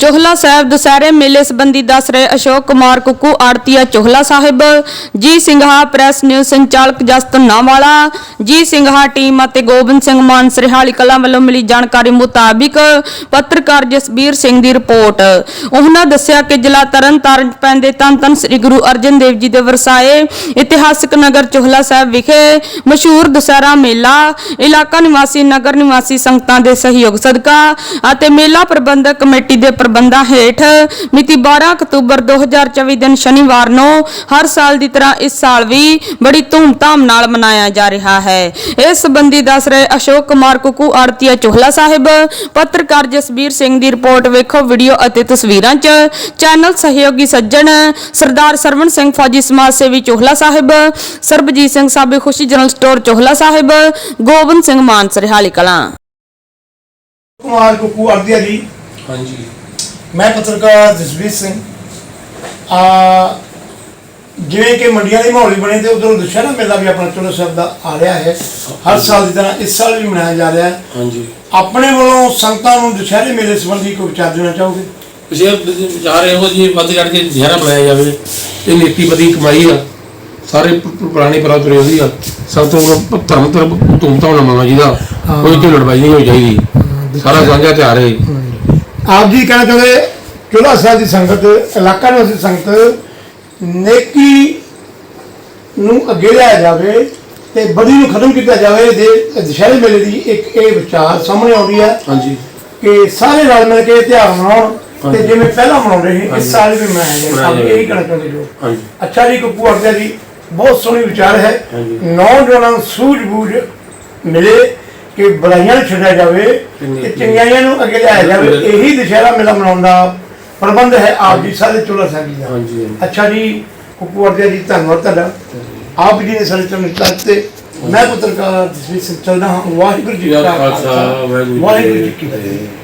ਚੋਹਲਾ ਸਾਹਿਬ ਦੁਸਹਿਰੇ ਮੇਲੇ ਸੰਬੰਧੀ ਦੱਸ ਰਹੇ ਅਸ਼ੋਕ ਕੁਮਾਰ ਕੁੱਕੂ, ਆੜਤੀਆ ਚੋਹਲਾ ਸਾਹਿਬ, ਜੀ ਸਿੰਘਾ, ਪ੍ਰੈਸ ਨਿਊਜ਼ ਸੰਚਾਲਕ ਜਸਤ ਨਾਵਾਲਾ, ਜੀ ਸਿੰਘਾ ਟੀਮ ਅਤੇ ਗੋਬਿੰਦ ਸਿੰਘ ਮਾਨ ਸਰਹਾਲੀ ਕਲਾਂ ਵੱਲੋਂ ਮਿਲੀ ਜਾਣਕਾਰੀ ਮੁਤਾਬਿਕ ਪੱਤਰਕਾਰ ਜਸਬੀਰ ਸਿੰਘ ਦੀ ਰਿਪੋਰਟ। ਉਹਨਾਂ ਦੱਸਿਆ ਕਿ ਜ਼ਿਲ੍ਹਾ ਤਰਨਤਾਰਨ 'ਚ ਪੈਂਦੇ ਤਨ ਧੰਨ ਸ੍ਰੀ ਗੁਰੂ ਅਰਜਨ ਦੇਵ ਜੀ ਦੇ ਵਰਸਾਏ ਇਤਿਹਾਸਕ ਨਗਰ ਚੋਹਲਾ ਸਾਹਿਬ ਵਿਖੇ ਮਸ਼ਹੂਰ ਦੁਸਹਿਰਾ ਮੇਲਾ, ਇਲਾਕਾ ਨਿਵਾਸੀ, ਨਗਰ ਨਿਵਾਸੀ ਸੰਗਤਾਂ ਦੇ ਸਹਿਯੋਗ ਸਦਕਾ ਅਤੇ ਮੇਲਾ ਪ੍ਰਬੰਧਕ ਕਮੇਟੀ ਦੇ ਪ੍ਰਬੰਧਾਂ ਹੇਠ ਮਿਤੀ 12 ਅਕਤੂਬਰ 2024 ਦਿਨ ਸ਼ਨੀਵਾਰ ਨੂੰ ਹਰ ਸਾਲ ਦੀ ਤਰ੍ਹਾਂ ਇਸ ਸਾਲ ਵੀ ਬੜੀ ਧੂਮਧਾਮ ਨਾਲ ਮਨਾਇਆ ਜਾ ਰਿਹਾ ਹੈ। ਇਸ ਸੰਬੰਧੀ ਦੱਸ ਰਹੇ ਅਸ਼ੋਕ ਕੁਮਾਰ ਕੁਕੂ ਆੜਤੀਆ ਚੋਹਲਾ ਸਾਹਿਬ ਪੱਤਰਕਾਰ ਜਸਬੀਰ ਸਿੰਘ ਦੀ ਰਿਪੋਰਟ ਵੇਖੋ ਵੀਡੀਓ ਅਤੇ ਤਸਵੀਰਾਂ 'ਚ ਚੈਨਲ ਸਹਿਯੋਗੀ ਸੱਜਣ ਸਰਦਾਰ ਸਰਵਣ ਸਿੰਘ ਫੌਜੀ ਸਮਾਜ ਸੇਵੀ ਚੋਹਲਾ ਸਾਹਿਬ ਸਰਬਜੀਤ ਸਿੰਘ ਸਾਬੇ ਖੁਸ਼ੀ ਜਨਰਲ ਸਟੋਰ ਚੋਹਲਾ ਸਾਹਿਬ ਗੋਬਿੰਦ ਸਿੰਘ ਮਾਨ ਸਰਹਾਲੀ ਕਲਾਂ। ਕੁਮਾਰ ਕੁੱਕੂ ਅਰਦੀਆ ਜੀ। ਹਾਂਜੀ। ਮੈਂ ਪੱਤਰਕਾਰ ਜਸਵੀਰ ਸਿੰਘ। ਆ ਜਿਵੇਂ ਕਿ ਮੰਡੀਆਂ ਦੇ ਮਾਹੌਲ ਬਣੇ ਤੇ ਉਧਰੋਂ ਦੁਸ਼ਹਿਰਾ ਮੇਲਾ ਵੀ ਆਪਣਾ ਚੋਲਾ ਸਾਹਿਬ ਦਾ ਆ ਰਿਹਾ ਹੈ। ਹਰ ਸਾਲ ਦੀ ਤਰ੍ਹਾਂ ਇਸ ਸਾਲ ਵੀ ਮਨਾਇਆ ਜਾ ਰਿਹਾ ਹੈ। ਹਾਂਜੀ। ਆਪਣੇ ਵੱਲੋਂ ਸੰਗਤਾਂ ਨੂੰ ਦੁਸ਼ਹਿਰੇ ਮੇਲੇ ਸੰਬੰਧੀ ਕੋਈ ਵਿਚਾਰ ਦੇਣਾ ਚਾਹੋਗੇ? ਤੁਸੀਂ ਵਿਚਾਰ ਇਹੋ ਜੀ ਵੱਧ ਚੜ ਕੇ ਜ਼ਹਿਰਾ ਬਣਾਇਆ ਜਾਵੇ। ਇਹ ਨੀਤੀ ਬਦੀ ਕਮਾਈ ਆ। ਸਾਰੇ ਪੁਰਾਣੀ ਪਰਾਂ ਤੁਰੇ ਹੋਈ ਆ। ਸਭ ਤੋਂ ਧਰਮ ਧਰਮ ਧੂਮਧਾਮ ਨਾਲ ਮਨਾਉਣਾ ਜਿਹਦਾ ਕੋਈ ਢਿੱਲ ਲੜਵਾਈ ਨਹੀਂ ਹੋਣੀ ਚਾਹੀਦੀ। ਸਾਰਾ ਸਾਂਝਾ ਤਿਉਹਾਰ ਹੈ। ਆਪ ਜੀ ਕਹਿਣਾ ਚਾਹੁੰਦੇ ਚੋਲਾ ਸਾਹਿਬ ਦੀ ਸੰਗਤ ਇਲਾਕਾ ਨਿਵਾਸੀ ਸੰਗਤ ਨੇਕੀ ਨੂੰ ਅੱਗੇ ਲਿਆਇਆ ਜਾਵੇ ਤੇ ਬਦੀ ਨੂੰ ਖਤਮ ਕੀਤਾ ਜਾਵੇ ਦੇ ਦੁਸ਼ਹਿਰੇ ਮੇਲੇ ਦੀ ਇੱਕ ਇਹ ਵਿਚਾਰ ਸਾਹਮਣੇ ਆਉਂਦੀ ਹੈ ਹਾਂਜੀ ਕਿ ਸਾਰੇ ਰਲ ਮਿਲ ਕੇ ਤਿਉਹਾਰ ਮਨਾਉਣ ਤੇ। ਜਿਵੇਂ ਪਹਿਲਾਂ ਮਨਾਉਂਦੇ ਸੀ। ਇਸ ਸਾਲ ਵੀ ਮਨਾਇਆ ਆਪ ਜਾਏ। ਇਹੀ ਕਹਿਣਾ ਚਾਹੁੰਦੇ ਜੋ ਹਾਂਜੀ ਅੱਛਾ ਜੀ ਕੁੱਕੂ ਅਰਜਾ ਜੀ ਬਹੁਤ ਸੋਹਣੀ ਵਿਚਾਰ ਹੈ। ਨੌਜਵਾਨਾਂ ਨੂੰ ਸੂਝ-ਬੂਝ ਮਿਲੇ ਕਿ ਬੁਰਾਈਆਂ ਨੂੰ ਛੱਡਿਆ ਜਾਵੇ ਤੇ ਚੰਗੀ- ਚੰਗਿਆਈਆਂ ਨੂੰ ਅੱਗੇ ਲਿਆਇਆ ਜਾਵੇ। ਇਹੀ ਦੁਸ਼ਹਿਰਾ ਮੇਲਾ ਮਨਾਉਣ ਦਾ ਪ੍ਰਬੰਧ ਹੈ ਆਪ ਜੀ ਸਾਰੇ ਚੋਲਾ ਸਾਹਿਬ ਜੀ ਦਾ। ਅੱਛਾ ਜੀ ਅਰਜਾ ਜੀ ਧੰਨਵਾਦ ਤੁਹਾਡਾ। ਆਪ ਜੀ ਨੇ ਸਾਡੇ ਚੰਨ ਤੇ ਮੈਂ ਪੱਤਰਕਾਰ ਜਸਵੀਰ ਸਿੰਘ ਚੱਲਦਾ ਹਾਂ ਵਾਹਿਗੁਰੂ ਜੀ ਕਾ ਖਾਲਸਾ, ਵਾਹਿਗੁਰੂ ਜੀ ਕੀ ਫਤਿਹ।